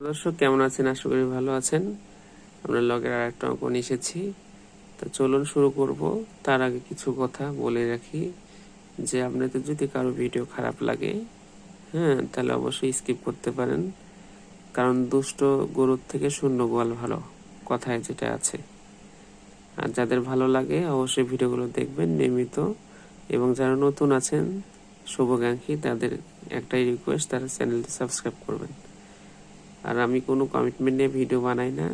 দর্শক, কেমন আছেন? আশা করি ভালো আছেন। আমরা লগের আর একটা অঙ্ক নিয়ে এসেছি। তো চলুন শুরু করব। তার আগে কিছু কথা বলে রাখি যে, আপনাদের যদি কারও ভিডিও খারাপ লাগে হ্যাঁ তাহলে অবশ্যই স্কিপ করতে পারেন। কারণ দুষ্ট গরুর থেকে শূন্য গোয়াল ভালো, কথায় যেটা আছে। আর যাদের ভালো লাগে, অবশ্যই ভিডিওগুলো দেখবেন, নিয়মিত। এবং যারা নতুন আছেন, শুভকাঙ্ক্ষী, তাদের একটাই রিকোয়েস্ট তারা চ্যানেলটি সাবস্ক্রাইব করবেন। আর আমি কোনো কমিটমেন্ট নিয়ে ভিডিও বানাই না।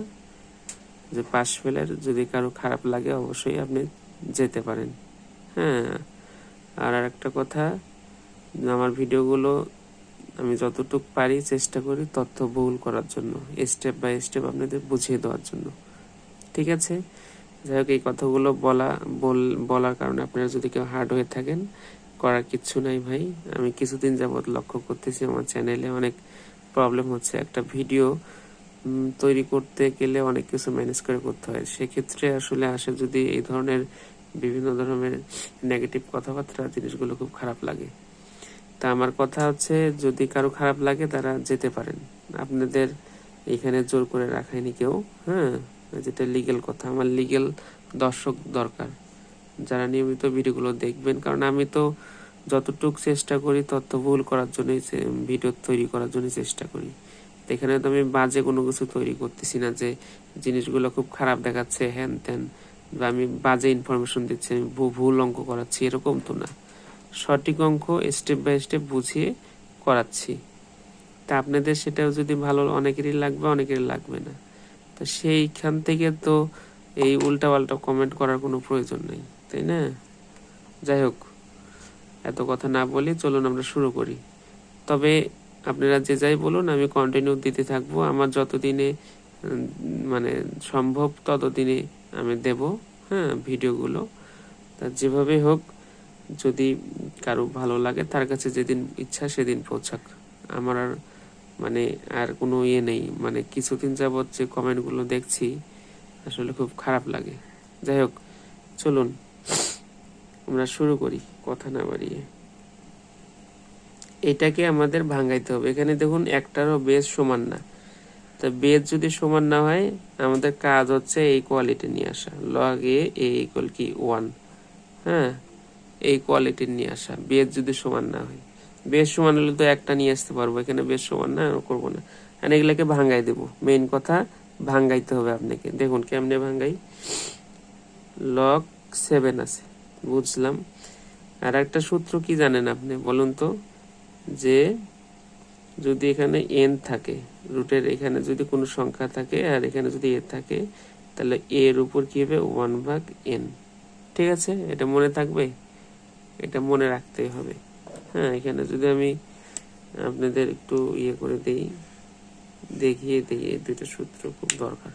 যে পাশ ফেলের যদি কারও খারাপ লাগে, অবশ্যই আপনি যেতে পারেন। হ্যাঁ আর একটা কথা, আমার ভিডিওগুলো আমি যতটুকু পারি চেষ্টা করি তথ্য বহুল করার জন্য স্টেপ বাই স্টেপ আপনাদের বুঝিয়ে দেওয়ার জন্য। ঠিক আছে? যাই হোক, এই কথাগুলো বলা, বল- বলার কারণে আপনারা যদি কেউ হার্ড হয়ে থাকেন, করার কিচ্ছু নাই ভাই। আমি কিছুদিন যাবৎ লক্ষ্য করতেছি, আমার চ্যানেলে অনেক প্রবলেম হচ্ছে। একটা ভিডিও তৈরি করতে গেলে অনেক কিছু ম্যানেজ করে করতে হয়। সেক্ষেত্রে আসলে আসে যদি এই ধরনের বিভিন্ন ধরনের নেগেটিভ কথাবার্তা, জিনিসগুলো খুব খারাপ লাগে। তা আমার কথা হচ্ছে, যদি কারও খারাপ লাগে, তারা যেতে পারেন। আপনাদের এখানে জোর করে রাখায়নি কেউ হ্যাঁ? যেটা লিগেল কথা। আমার লিগেল দর্শক দরকার। যারা নিয়মিত ভিডিওগুলো দেখবেন, কারণ আমি তো যতটুকু চেষ্টা করি, তত ভুল করার জন্যই ভিডিও তৈরি করার জন্য চেষ্টা করি। এখানে তো আমি বাজে কোনো কিছু তৈরি করতেছি না যে, জিনিসগুলো খুব খারাপ দেখাচ্ছে হ্যান ত্যান বা আমি বাজে ইনফরমেশন দিচ্ছি, আমি ভুল অঙ্ক করাচ্ছি, এরকম তো না। সঠিক অঙ্ক স্টেপ বাই স্টেপ বুঝিয়ে করাচ্ছি। তা আপনাদের সেটাও যদি ভালো, অনেকেরই লাগবে অনেকেরই লাগবে না। তো সেইখান থেকে তো এই উল্টা পাল্টা কমেন্ট করার কোনো প্রয়োজন নেই, তাই না? যাই হোক। এত কথা না বলি চলুন আমরা শুরু করি। তবে আপনারা যে যাই বলুন, আমি কন্টিনিউ দিতে থাকব। আমার যতদিনে মানে সম্ভব ততদিনে আমি দেব হ্যাঁ ভিডিওগুলো। তা যেভাবে হোক, যদি কারও ভালো লাগে, তার কাছে যেদিন ইচ্ছা সেদিন পৌঁছাক। আমার আর মানে আর কোনো ইয়ে নেই। মানে কিছুদিন যাবৎ যে কমেন্টগুলো দেখছি, আসলে খুব খারাপ লাগে। যাই হোক, চলুন। আমরা শুরু করি, কথা না বাড়িয়ে। এটাকে আমাদের ভাঙাইতে হবে। এখানে দেখুন, একটারও বেস সমান না। তা বেস যদি সমান না হয়, আমাদের কাজ হচ্ছে এই কোয়ালিটি নিয়ে আসা। লগ এ এ ইকুয়াল কি? ওয়ান হ্যাঁ? এই কোয়ালিটি নিয়ে আসা। বেস যদি সমান না হয়। বেশ সমান হলে তো একটা নিয়ে আসতে পারব। এখানে বেশ সমান না করব না। আর এগুলাকে ভাঙ্গাই দেবো। মেইন কথা ভাঙ্গাইতে হবে আপনাকে। দেখুন, কেমনে ভাঙ্গাই লগ সেভেন আছে। বুঝলাম। আর একটা সূত্র কি জানেন আপনি বলুন তো? যে যদি এখানে এন থাকে রুটের এখানে যদি কোনো সংখ্যা থাকে আর এখানে যদি এ থাকে, তাহলে এর উপর কি হবে? ওয়ান ভাগ এন ঠিক আছে? এটা মনে থাকবে? এটা মনে রাখতেই হবে। হ্যাঁ এখানে যদি আমি আপনাদের একটু ইয়ে করে দেই, দেখিয়ে দিই, এই দুইটা সূত্র খুব দরকার।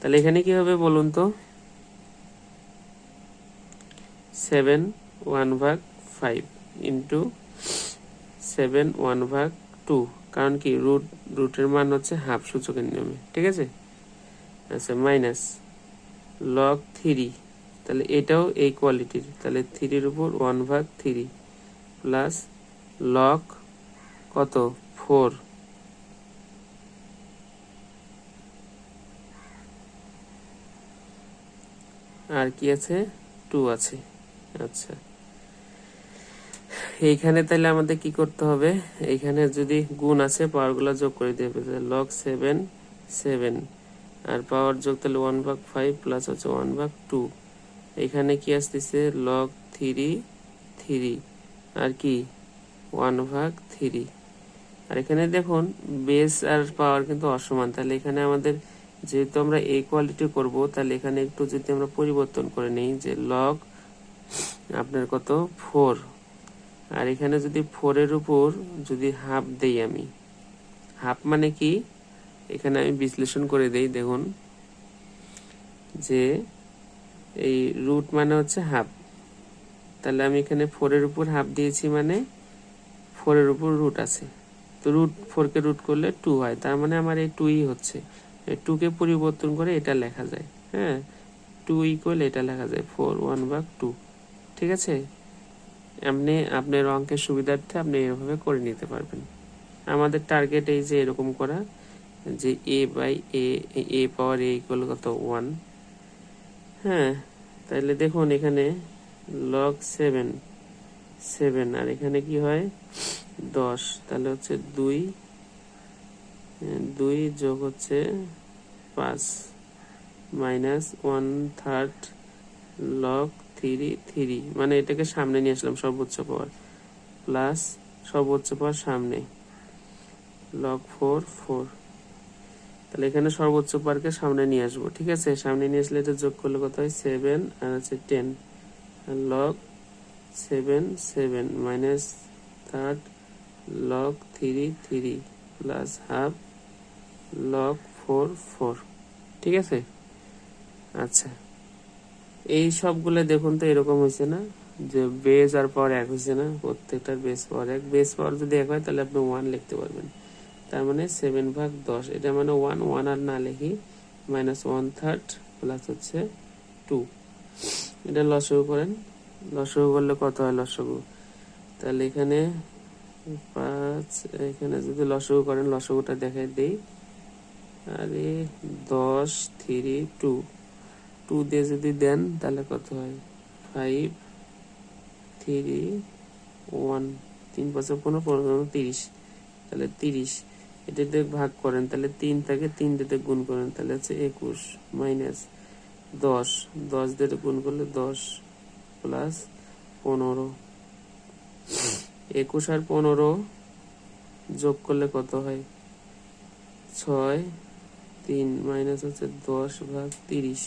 তাহলে এখানে কি হবে বলুন তো? সেভেন ওয়ান ভাগ ফাইভ ইন্টু সেভেন ওয়ান ভাগ টু, কারণ কি রুট, রুটের মান হচ্ছে হাফ সূচকের নিয়মে, ঠিক আছে? আচ্ছা মাইনাস লগ থ্রি তাহলে এটাও এই কোয়ালিটির তাহলে থ্রির উপর ওয়ান ভাগ থ্রি প্লাস লক কত? ফোর আর কি আছে? টু আছে। আচ্ছা। এইখানে তাহলে আমাদের কি করতে হবে? এইখানে যদি গুণ আছে পাওয়ারগুলো যোগ করে দেবে লগ সেভেন সেভেন আর পাওয়ার যোগ তাহলে ওয়ান ভাগ ফাইভ প্লাস হচ্ছে ওয়ান ভাগ টু এখানে কি আসতেছে? লগ থ্রি থ্রি আর কি? ওয়ান ভাগ থ্রি আর এখানে দেখুন বেস আর পাওয়ার কিন্তু অসমান। তাহলে এখানে আমাদের যেহেতু আমরা এই কোয়ালিটি করব, তাহলে এখানে একটু যদি আমরা পরিবর্তন করে নেই, যে লগ আপনার কত? ফোর। আর এখানে যদি ফোরের উপর যদি হাফ দেই আমি। হাফ মানে কি? এখানে আমি বিশ্লেষণ করে দেই, দেখুন। যে এই রুট মানে হচ্ছে হাফ। তাহলে আমি এখানে ফোরের উপর হাফ দিয়েছি মানে ফোরের উপর রুট আছে। তো রুট ফোরকে রুট করলে টু হয়। তার মানে আমার এই টুই হচ্ছে। টুকে পরিবর্তন করে এটা লেখা যায়। হ্যাঁ? টু ইকুয়াল এটা লেখা যায়। ফোর ওয়ান ভাগ টু। ঠিক আছে? এমনি আপনার অঙ্কের সুবিধার্থে আপনি এভাবে করে নিতে পারবেন। আমাদের টার্গেট এই যে এরকম করা, যে a by a a power a equal কত? ওয়ান হ্যাঁ তাহলে দেখুন এখানে লগ সেভেন সেভেন আর এখানে কি হয়? দশ। তাহলে হচ্ছে দুই দুই যোগ হচ্ছে পাঁচ। Minus one third log three three. মানে এটাকে সামনে নিয়ে আসলাম, সর্বোচ্চ পাওয়ার। প্লাস সর্বোচ্চ পাওয়ার সামনে। Log four four. তাহলে এখানে সর্বোচ্চ পাওয়ারকে সামনে নিয়ে আসব, ঠিক আছে? সামনে নিয়ে আসলে এটা যোগ করলে কত হয়? সেভেন, আর হচ্ছে ten. Log seven seven. Minus third log three three. Plus half log four four. ঠিক আছে? আচ্ছা। এই সবগুলো দেখুন তো এরকম হয়েছে না? যে বেস আর পাওয়ার এক হয়েছে না? প্রত্যেকটার বেস পাওয়ার এক। বেস পাওয়ার যদি এক হয়, তাহলে আপনি ওয়ান লিখতে পারবেন। তার মানে সেভেন ভাগ দশ, এটা মানে ওয়ান ওয়ান আর না লিখি মাইনাস ওয়ান থার্ড প্লাস হচ্ছে টু এটা লসগু করেন। লসগু করলে কত হয় লসগু? তাহলে এখানে পাঁচ, এখানে যদি লসগু করেন, লসগুটা দেখাই দেই। আরে, দশ, থ্রি টু টু দিয়ে যদি দেন, তাহলে কত হয়? ফাইভ থ্রি ওয়ান তিন পাঁচশো পনেরো পনেরো তিরিশ। তাহলে তিরিশ। এটাতে ভাগ করেন, তাহলে তিন থেকে, তিন দিয়ে গুণ করেন, তাহলে হচ্ছে একুশ মাইনাস দশ। দশ দিয়ে গুণ করলে দশ প্লাস পনেরো। একুশ আর পনেরো যোগ করলে কত হয়? ছয়, তিন মাইনাস হচ্ছে দশ ভাগ তিরিশ।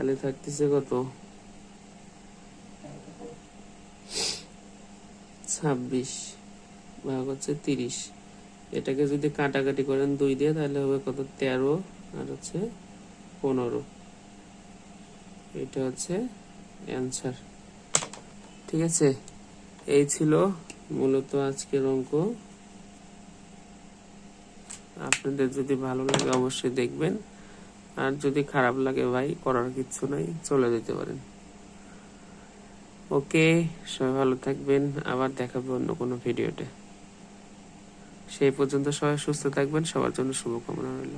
তাহলে থাকতেছে কত? ছাব্বিশ। ভাগ হচ্ছে তিরিশ। এটাকে যদি কাটাকাটি করেন দুই দিয়ে, তাহলে হবে কত? তেরো আর হচ্ছে পনেরো। এটা হচ্ছে অ্যান্সার। ঠিক আছে? এই ছিল মূলত আজকের অঙ্ক। আপনাদের যদি ভালো লাগে অবশ্যই দেখবেন। আর যদি খারাপ লাগে ভাই, করার কিছু নাই, চলে যেতে পারেন। ওকে, সবাই ভালো থাকবেন, আবার দেখাবো অন্য কোনো ভিডিওতে। সেই পর্যন্ত সবাই সুস্থ থাকবেন, সবার জন্য শুভকামনা রইল।